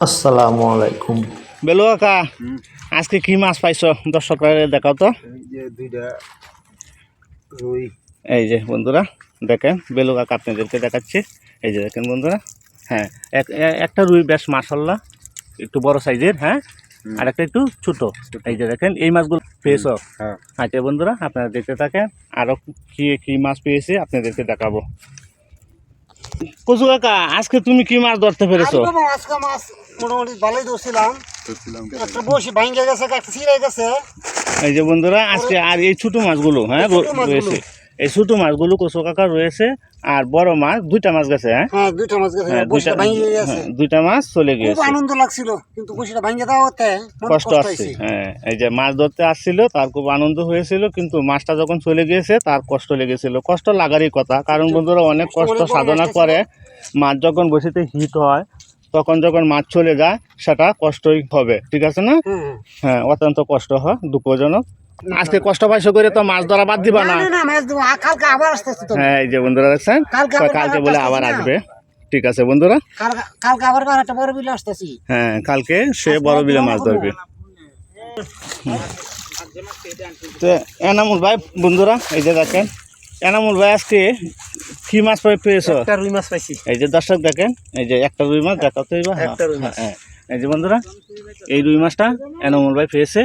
আসসালামু আলাইকুম। বেলু কাকা আজকে কি মাছ পাইছো? দর্শকরা দেখাও তো। এই যে রুই এই যে বন্ধুরা দেখেন বেলু কাকা আপনাদেরকে দেখাচ্ছে। এই যে দেখেন বন্ধুরা হ্যাঁ এক একটা রুই বেশ মার্শাল্লাহ একটু বড় সাইজের হ্যাঁ আর একটা একটু ছোট। এই যে দেখেন এই মাছগুলো পেয়েছ? হ্যাঁ। আচ্ছা বন্ধুরা আপনারা দেখতে থাকেন আরও কি কি মাছ পেয়েছে আপনাদেরকে দেখাবো। কচু কাকা আজকে তুমি কি মাছ ধরতে পেরেছ? আজকে মাছ মোটামুটি ভালোই ধরছিলাম। একটা বসি ভাঙ্গে গেছে একটা ছিঁড়ে গেছে। এই যে বন্ধুরা আজকে আর এই ছোট মাছগুলো হ্যাঁ। রয়েছে। এই ছোট মাছগুলো কচু কাকা রয়েছে আর বড় মাছ দুইটা মাছ গেছে হ্যাঁ? হ্যাঁ দুইটা মাছ গেছে হ্যাঁ, দুইটা গেছে। হ্যাঁ, মাছ চলে খুব আনন্দ লাগছিল কিন্তু কষ্ট আসছে হ্যাঁ এই যে মাছ ধরতে আসছিল তার খুব আনন্দ হয়েছিল কিন্তু মাছটা যখন চলে গিয়েছে তার কষ্ট লেগেছিল। কষ্ট লাগারই কথা কারণ বন্ধুরা অনেক কষ্ট সাধনা করে। মাছ যখন বসিতে হিট হয় তখন যখন মাছ চলে যায় সেটা কষ্টই হবে ঠিক আছে না। হ্যাঁ অত্যন্ত কষ্ট হয় দুঃখজনক। আজকে কষ্ট পাইছো করে তো মাছ ধরা বাদ দিবা না। কালকে আবার আসতেছে হ্যাঁ এই যে বন্ধুরা দেখছেন কালকে বলে আবার আসবে। ঠিক আছে বন্ধুরা। কালকে আবার একটা বড় বিলে আসতেছি? হ্যাঁ কালকে সে বড় বিলে মাছ ধরবে। তো এনামুল ভাই বন্ধুরা এই যে দেখেন এনামুল ভাই আজকে কি মাছ পাই পেয়েছ? একটা রুই মাছ পাইছি। এই যে দর্শক দেখেন এই যে একটা রুই মাছ দেখাও তো এবার হ্যাঁ, একটা রুই মাছ। হ্যাঁ, এই যে বন্ধুরা এই রুই মাছটা এনামুল ভাই পেয়েছে।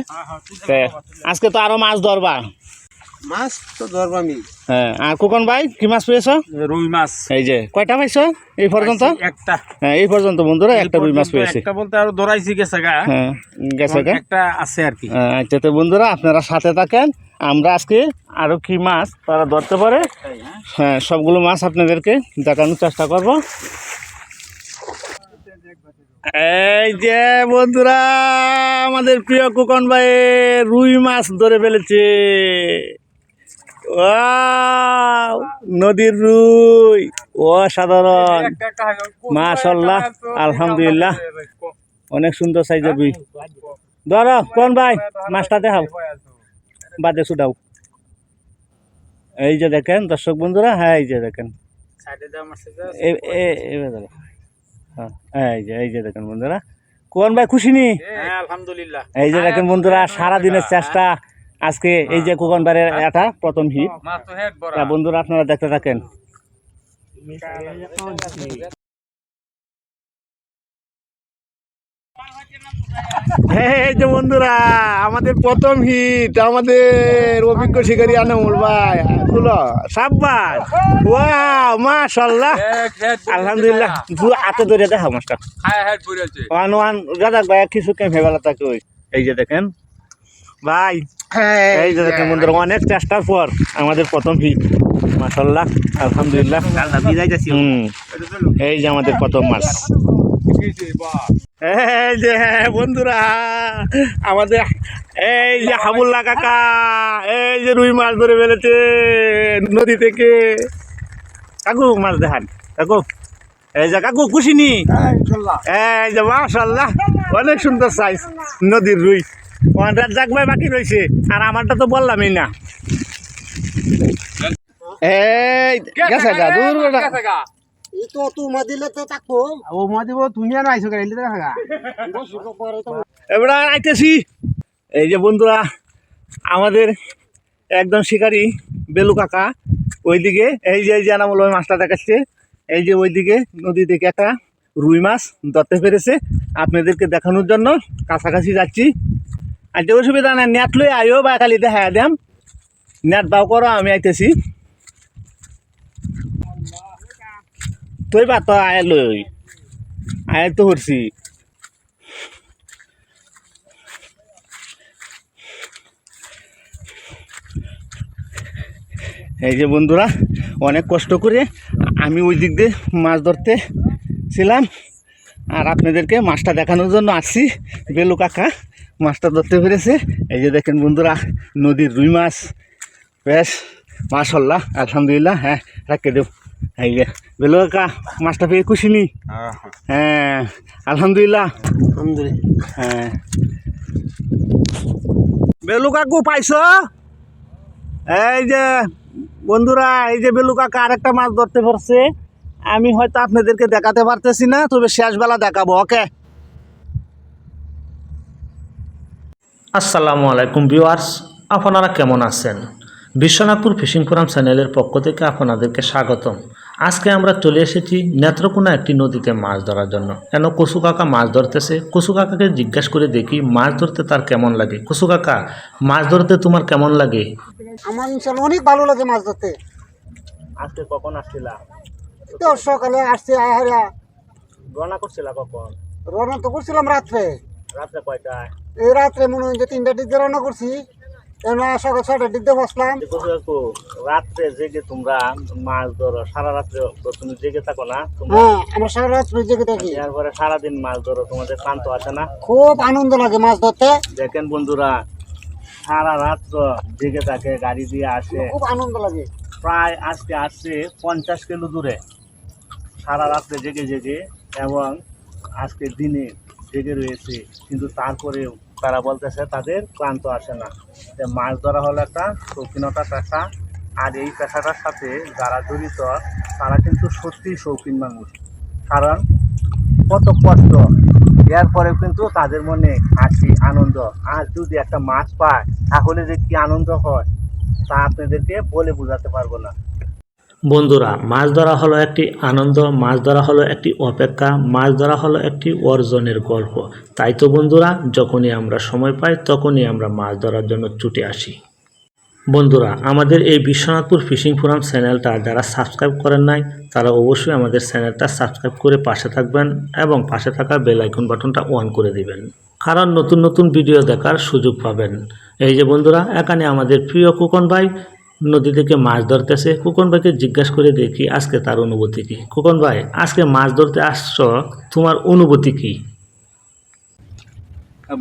আজকে তো আরও মাছ ধরবা। মাছ তো ধরবামি হ্যাঁ আর কোকন ভাই কি মাছ পেয়েছ? রুই মাছ। এই যে কয়টা পাইছো এই পর্যন্ত? একটা। হ্যাঁ এই পর্যন্ত বন্ধুরা একটা রুই মাছ পেয়েছে। একটা বলতে আরও ধরাইছি গেছে গা। হ্যাঁ গেছে গা। একটা আছে আর কি। আচ্ছা তো বন্ধুরা আপনারা সাথে থাকেন। আমরা আজকে আরও কি মাছ তারা ধরতে পারে? হ্যাঁ সবগুলো মাছ আপনাদেরকে দেখানোর চেষ্টা করব। এই যে বন্ধুরা আমাদের প্রিয় কুকন ভাই রুই মাছ ধরে ফেলেছে। নদীর রুই অসাধারণ। মাশাল্লাহ আলহামদুলিল্লাহ। অনেক সুন্দর সাইজের রুই। ধরো কোন ভাই মাছটা দেখাও বাদে শুধাও। এই যে দেখেন দর্শক বন্ধুরা হ্যাঁ এই যে দেখেন। এ- এ- এবার এই যে এই যে দেখেন বন্ধুরা। কোন ভাই খুশি নি? আলহামদুলিল্লাহ। এই যে দেখেন বন্ধুরা সারা দিনের চেষ্টা। আজকে এই যে কোকন বারের এটা প্রথম হিট। মাছ তো হেড বড় তা বন্ধুরা আপনারা দেখতে থাকেন। এই যে বন্ধুরা আমাদের প্রথম হিট আমাদের অভিজ্ঞ শিকারী আনামুল ভাই। খুলো সাব্বাস। ওয়াও মাশাআল্লাহ। আলহামদুলিল্লাহ দু হাতে ধরে দেখা মাছটা হ্যাঁ ওয়ান ওয়ান রাজাক ভাই কিছু কেন ভেবেলা তাকে ওই? এই যে দেখেন ভাই। এই যে দেখেন বন্ধুরা অনেক চেষ্টার পর আমাদের প্রথম হিট মাশাল্লাহ আলহামদুলিল্লাহ। হুম এই যে আমাদের প্রথম মাছ এই যে বন্ধুরা আমাদের এই যে হাবুল্লা কাকা এই যে রুই মাছ ধরে ফেলেছে নদী থেকে। কাকু মাছ দেখান কাকু। এই যে কাকু খুশিনি এই যে মাশাল্লাহ অনেক সুন্দর সাইজ নদীর রুই। ওয়ানটার জাগ ভাই বাকি রয়েছে আর আমারটা তো বললামই না। এই গেছে গা দূর তুমি আর গাইলে এবার আইতেছি। এই যে বন্ধুরা আমাদের একদম শিকারি বেলু কাকা ওইদিকে এই যে এই যে আনামুল ওই মাছটা দেখাচ্ছে। এই যে ওইদিকে নদী থেকে একটা রুই মাছ ধরতে পেরেছে। আপনাদেরকে দেখানোর জন্য কাছাকাছি যাচ্ছি। আর যে অসুবিধা নাই নেট লই আইও বা খালি দেখা দেম নেট বাও করো আমি আইতেছি। তুই বা তো আয় লই আয় তো করছি এই যে বন্ধুরা, অনেক কষ্ট করে আমি ওই দিক দিয়ে মাছ ধরতে ছিলাম আর আপনাদেরকে মাছটা দেখানোর জন্য আসছি। বেলু কাকা মাছটা ধরতে পেরেছে। এই যে দেখেন বন্ধুরা, নদীর রুই মাছ। বেশ মাছ মাশাল্লাহ, আলহামদুলিল্লাহ হ্যাঁ রাখে দেব। এই বেলো কা মাছটা পেয়ে খুশি নি? হ্যাঁ আলহামদুলিল্লাহ। আলহামদুলিল্লাহ। হ্যাঁ। বেলু কাকু পাইছ? এই যে বন্ধুরা এই যে বেলু আরেকটা মাছ ধরতে পারছে আমি হয়তো আপনাদেরকে দেখাতে পারতেছি না তবে শেষবেলা দেখাবো ওকে? আসসালামু আলাইকুম ভিউয়ার্স। আপনারা কেমন আছেন? বিশ্বনাথপুর ফিশিং ফোরাম চ্যানেলের পক্ষ থেকে আপনাদেরকে স্বাগতম। আজকে আমরা চলে এসেছি নেত্রকোনা একটি নদীতে মাছ ধরার জন্য। কেন কসু কাকা মাছ ধরতেছে? কসু কাকাকে জিজ্ঞাস করে দেখি মাছ ধরতে তার কেমন লাগে। কসু কাকা মাছ ধরতে তোমার কেমন লাগে? আমার ইনশাল্লাহ অনেক ভালো লাগে মাছ ধরতে। আজকে কখন আসছিলা? তো সকালে আসছে আহারা। গণনা করছিলা কখন? রওনা তো করছিলাম রাত্রে। রাত্রে কয়টায়? এই রাত্রে মনে হয় যে তিনটার দিক রওনা করছি। এমন সকাল ছয়টার দিক দিয়ে বসলাম। রাত্রে জেগে তোমরা মাছ ধরো সারা রাত্রে তুমি জেগে থাকো না হ্যাঁ আমরা সারা রাত্রে জেগে থাকি। এরপরে সারাদিন মাছ ধরো তোমাদের ক্লান্ত আসে না? খুব আনন্দ লাগে মাছ ধরতে। দেখেন বন্ধুরা সারা রাত তো জেগে থাকে গাড়ি দিয়ে আসে। খুব আনন্দ লাগে। প্রায় আজকে আসছে পঞ্চাশ কিলো দূরে। সারা রাত্রে জেগে জেগে এবং আজকে দিনে জেগে রয়েছে কিন্তু তারপরেও তারা বলতেছে, তাদের ক্লান্ত আসে না। যে মাছ ধরা হলো একটা শৌখিনতা পেশা, আর এই পেশাটার সাথে যারা জড়িত, তারা কিন্তু সত্যিই শৌখিন মানুষ। কারণ কত কষ্ট এরপরেও কিন্তু তাদের মনে হাসি, আনন্দ। আর যদি একটা মাছ পায়, তাহলে যে কি আনন্দ হয়, তা আপনাদেরকে বলে বোঝাতে পারব না। বন্ধুরা, মাছ ধরা হলো একটি আনন্দ, মাছ ধরা হলো একটি অপেক্ষা, মাছ ধরা হলো একটি অর্জনের গল্প। তাই তো বন্ধুরা, যখনই আমরা সময় পাই, তখনই আমরা মাছ ধরার জন্য ছুটে আসি। বন্ধুরা, আমাদের এই বিশ্বনাথপুর ফিশিং ফোরাম চ্যানেলটা যারা সাবস্ক্রাইব করেন নাই, তারা অবশ্যই আমাদের চ্যানেলটা সাবস্ক্রাইব করে পাশে থাকবেন এবং পাশে থাকা বেল আইকন বাটনটা অন করে দিবেন। কারণ নতুন নতুন ভিডিও দেখার সুযোগ পাবেন। এই যে বন্ধুরা, এখানে আমাদের প্রিয় কুকন ভাই নদী থেকে মাছ ধরতেছে। কুকন ভাইকে জিজ্ঞাসা করে দেখি আজকে তার অনুভূতি কি? কুকন ভাই আজকে মাছ ধরতে আসছো তোমার অনুভূতি কি?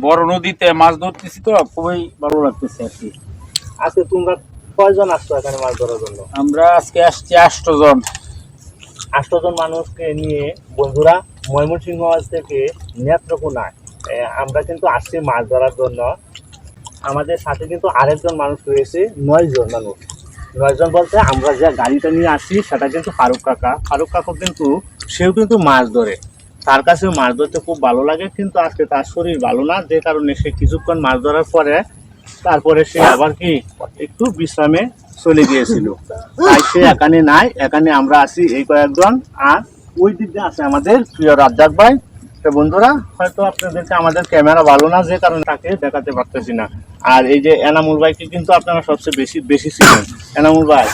বড় নদীতে মাছ ধরতেছি তো খুবই ভালো লাগতেছে আর কি। আজকে তোমরা কয়জন আসছো এখানে মাছ ধরার জন্য? আমরা আজকে আসছি আষ্ট জন আষ্টজন মানুষকে নিয়ে বন্ধুরা ময়মনসিংহ থেকে নেত্রকোনায় আমরা কিন্তু আসছি মাছ ধরার জন্য। আমাদের সাথে কিন্তু আরেকজন মানুষ রয়েছে, নয়জন মানুষ। নয়জন বলতে আমরা যে গাড়িটা নিয়ে আসি, সেটা কিন্তু ফারুক কাকা। ফারুক কাকা কিন্তু, সেও কিন্তু মাছ ধরে। তার কাছেও মাছ ধরতে খুব ভালো লাগে, কিন্তু আজকে তার শরীর ভালো না, যে কারণে সে কিছুক্ষণ মাছ ধরার পরে, তারপরে সে আবার কি, একটু বিশ্রামে চলে গিয়েছিল। তাই সে এখানে নাই, এখানে আমরা আছি এই কয়েকজন। আর ওই দিকে আছে আমাদের প্রিয় রাজ্জাক ভাই। বন্ধুরা, হয়তো আপনাদেরকে আমাদের ক্যামেরা ভালো না, যে কারণে তাকে দেখাতে পারতেছি না। আর এই যে এনামুল ভাইকে কিন্তু আপনারা সবচেয়ে বেশি বেশি ছিলেন এনামুল ভাই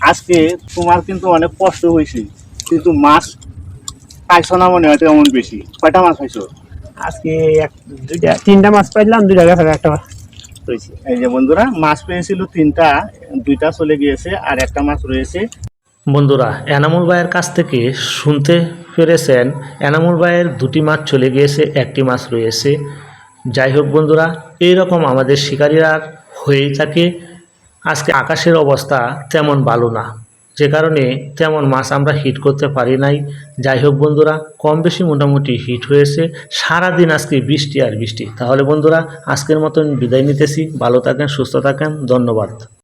আজকে তোমার কিন্তু অনেক কষ্ট হয়েছে কিন্তু মাছ পাইছো না মনে হয় তেমন বেশি? কয়টা মাছ পাইছো? আজকে এক দুইটা তিনটা মাছ পাইলাম দুইটা গেছে একটা রয়েছে এই যে বন্ধুরা মাছ পেয়েছিল তিনটা দুইটা চলে গিয়েছে আর একটা মাছ রয়েছে। বন্ধুরা এনামুল ভাইয়ের কাছ থেকে শুনতে পেরেছেন এনামুল ভাইয়ের দুটি মাছ চলে গিয়েছে একটি মাছ রয়েছে। যাই হোক বন্ধুরা এই রকম আমাদের শিকারীরা হয়েই থাকে। আজকে আকাশের অবস্থা তেমন ভালো না। যে কারণে তেমন মাছ আমরা হিট করতে পারি নাই। যাই হোক বন্ধুরা কম বেশি মোটামুটি হিট হয়েছে। সারাদিন আজকে বৃষ্টি আর বৃষ্টি। তাহলে বন্ধুরা, আজকের মতন বিদায় নিতেছি। ভালো থাকেন, সুস্থ থাকেন। ধন্যবাদ।